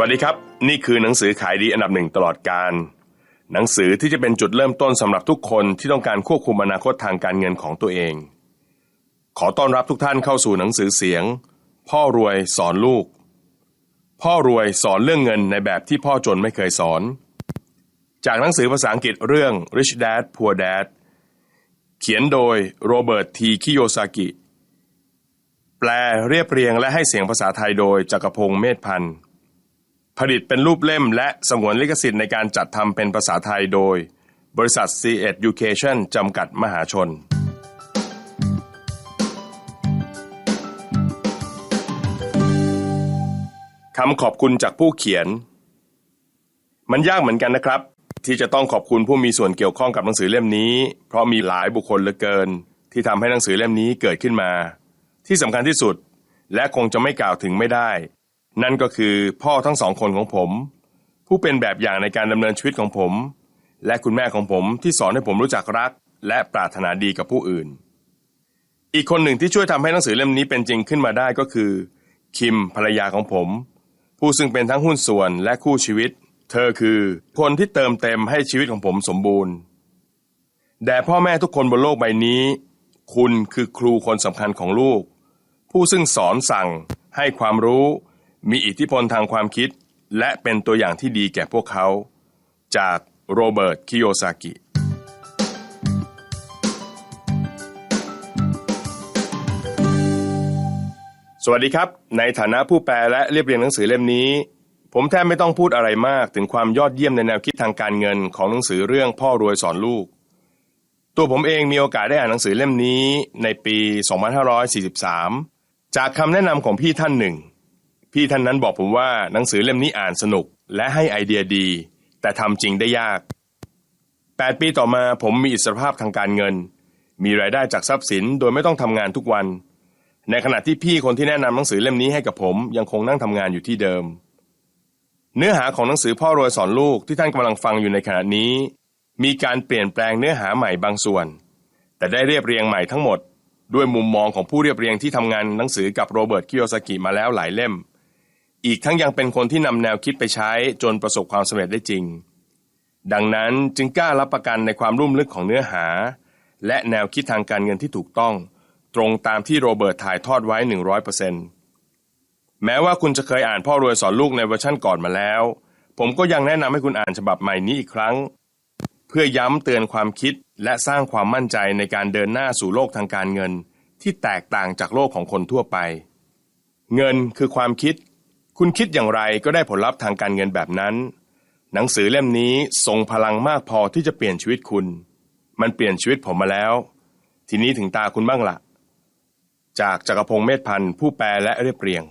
วัสดีครับ นี่คือหนังสือขายดีอันดับหนึ่งตลอดการ หนังสือที่จะเป็นจุดเริ่มต้นสำหรับทุกคนที่ต้องการควบคุมอนาคตทางการเงินของตัวเอง ขอต้อนรับทุกท่านเข้าสู่หนังสือเสียง พ่อรวยสอนลูก พ่อรวยสอนเรื่องเงินในแบบที่พ่อจนไม่เคยสอน จากหนังสือภาษาอังกฤษเรื่อง Rich Dad Poor Dad เขียนโดยโรเบิร์ตทีคิโยซากิ แปลเรียบเรียงและให้เสียงภาษาไทยโดยจักรพงศ์เมธพันธ์ ผลิตเป็นรูปเล่มและสงวนลิขสิทธิ์ในการจัดทำเป็นภาษาไทยโดย บริษัท C Education จำกัดมหาชน คำขอบคุณจากผู้เขียน มันยากเหมือนกันนะครับ ที่จะต้องขอบคุณผู้มีส่วนเกี่ยวข้องกับหนังสือเล่มนี้ เพราะมีหลายบุคคลเหลือเกิน ที่ทำให้หนังสือเล่มนี้เกิดขึ้นมา ที่สำคัญที่สุดและคงจะไม่กล่าวถึงไม่ได้ นั่นก็คือพ่อทั้งสองคนของผม ผู้เป็นแบบอย่างในการดำเนินชีวิตของผม และคุณแม่ของผมที่สอนให้ผมรู้จักรัก และปรารถนาดีกับผู้อื่น อีกคนหนึ่งที่ช่วยทำให้หนังสือเล่มนี้เป็นจริงขึ้นมาได้ก็คือ คิมภรรยาของผม ผู้ซึ่งเป็นทั้งหุ้นส่วนและคู่ชีวิต เธอคือคนที่เติมเต็มให้ชีวิตของผมสมบูรณ์แด่พ่อแม่ทุกคนบนโลกใบนี้ คุณคือครูคนสำคัญของลูก ผู้ซึ่งสอนสั่งให้ความรู้ มีอิทธิพลทางความคิด และเป็นตัวอย่างที่ดีแก่พวกเขา จากโรเบิร์ตคิโยซากิสวัสดีครับ ในฐานะผู้แปลและเรียบเรียงหนังสือเล่มนี้ ผมแทบไม่ต้องพูดอะไรมากถึงความยอดเยี่ยมในแนวคิดทางการเงินของหนังสือเรื่องพ่อรวยสอนลูก ตัวผมเองมีโอกาสได้อ่านหนังสือเล่มนี้ในปี 2543 จากคำแนะนำของพี่ท่านหนึ่ง พี่ท่านนั้นบอกผมว่าหนังสือเล่มนี้อ่านสนุกและให้ไอเดียดี แต่ทำจริงได้ยาก 8 ปีต่อมาผมมีอิสรภาพทางการเงิน มีรายได้จากทรัพย์สินโดยไม่ต้องทำงานทุกวัน ในขณะที่พี่คนที่แนะนำหนังสือเล่มนี้ให้กับผมยังคงนั่งทำงานอยู่ที่เดิม เนื้อหาของหนังสือพ่อรวยสอนลูกที่ท่านกำลังฟังอยู่ในขณะนี้ มีการเปลี่ยนแปลงเนื้อหาใหม่บางส่วน แต่ได้เรียบเรียงใหม่ทั้งหมดด้วยมุมมองของผู้เรียบเรียงที่ทำงานหนังสือกับโรเบิร์ตคิโยซากิมาแล้วหลายเล่ม อีกทั้งยังเป็นคนที่นำแนวคิดไปใช้จนประสบความสำเร็จได้จริง ดังนั้นจึงกล้ารับประกันในความลุ่มลึกของเนื้อหา และแนวคิดทางการเงินที่ถูกต้อง ตรงตามที่โรเบิร์ตถ่ายทอดไว้ 100%แม้ว่าคุณจะเคยอ่านพ่อรวยสอนลูกในเวอร์ชั่นก่อนมาแล้ว ผมก็ยังแนะนำให้คุณอ่านฉบับใหม่นี้อีกครั้ง เพื่อย้ำเตือนความคิดและสร้างความมั่นใจในการเดินหน้าสู่โลกทางการเงิน ที่แตกต่างจากโลกของคนทั่วไปเงินคือความคิด คุณคิดอย่างไรก็ได้ผลลัพธ์ทางการเงินแบบนั้น หนังสือเล่มนี้ทรงพลังมากพอที่จะเปลี่ยนชีวิตคุณ มันเปลี่ยนชีวิตผมมาแล้ว ทีนี้ถึงตาคุณบ้างละ จากจักรพงศ์เมธพันธ์ผู้แปลและเรียบเรียง